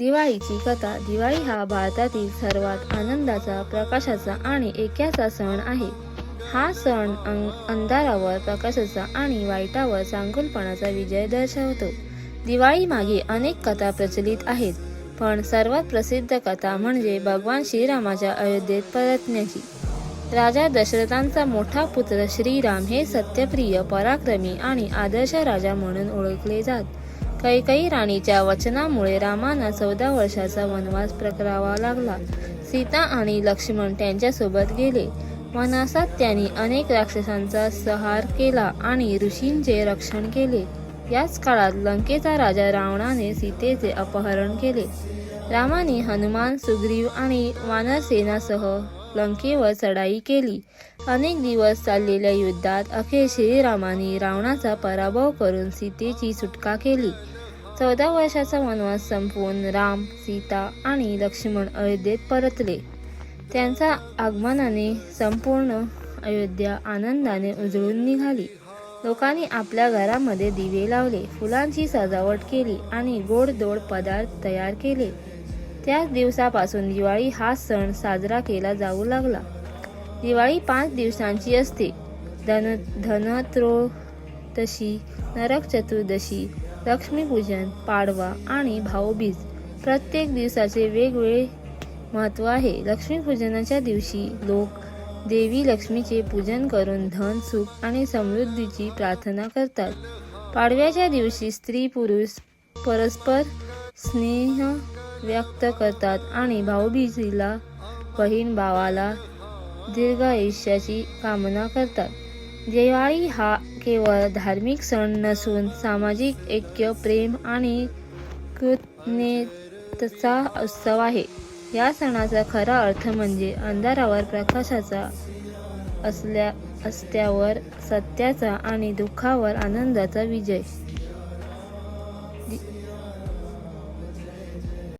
दिवाळीची कथा दिवाळी हा भारतातील सर्वात आनंदाचा प्रकाशाचा आणि ऐक्याचा सण आहे. हा सण अं- अंधारावर प्रकाशाचा आणि वाईटावर चांगुलपणाचा विजय दर्शवतो. दिवाळी मागे अनेक कथा प्रचलित आहेत पण सर्वात प्रसिद्ध कथा म्हणजे भगवान श्रीरामाच्या अयोध्येत परतण्याची. राजा दशरथांचा मोठा पुत्र श्रीराम हे सत्यप्रिय पराक्रमी आणि आदर्श राजा म्हणून ओळखले जात. कैकई राणीच्या वचनामुळे रामांना चौदा वर्षाचा वनवास प्रकरावा लागला. सीता आणि लक्ष्मण त्यांच्यासोबत गेले. वनासात त्यांनी अनेक राक्षसांचा सहार केला आणि ऋषींचे रक्षण केले. याच काळात लंकेचा राजा रावणाने सीतेचे अपहरण केले. रामाने हनुमान सुग्रीव आणि वानरसेनासह लंकेवर चढाई केली. अनेक दिवस चाललेल्या युद्धात अखेर श्रीरामाने रावणाचा पराभव करून सीतेची सुटका केली. चौदा वर्षाचा वनवास संपवून राम सीता आणि लक्ष्मण अयोध्येत परतले. त्यांच्या आगमनाने संपूर्ण अयोध्या आनंदाने उजळून निघाली. लोकांनी आपल्या घरामध्ये दिवे लावले फुलांची सजावट केली आणि गोडदोड पदार्थ तयार केले. त्याच दिवसापासून दिवाळी हा सण साजरा केला जाऊ लागला. दिवाळी पाच दिवसांची असते. धन धनत्रोदशी नरक चतुर्दशी लक्ष्मीपूजन पाडवा आणि भाऊबीज. प्रत्येक दिवसाचे वेगवेगळे महत्त्व आहे. लक्ष्मीपूजनाच्या दिवशी लोक देवी लक्ष्मीचे पूजन करून धन सुख आणि समृद्धीची प्रार्थना करतात. पाडव्याच्या दिवशी स्त्री पुरुष परस्पर स्नेह व्यक्त करतात आणि भाऊबीजीला बहीण भावाला दीर्घ आयुष्याची कामना करतात. दिवाळी हा केवळ धार्मिक सण नसून सामाजिक ऐक्य प्रेम आणि कृतज्ञतेचा उत्सव आहे. या सणाचा खरा अर्थ म्हणजे अंधारावर प्रकाशाचा असल्या असत्यावर सत्याचा आणि दुःखावर आनंदाचा विजय.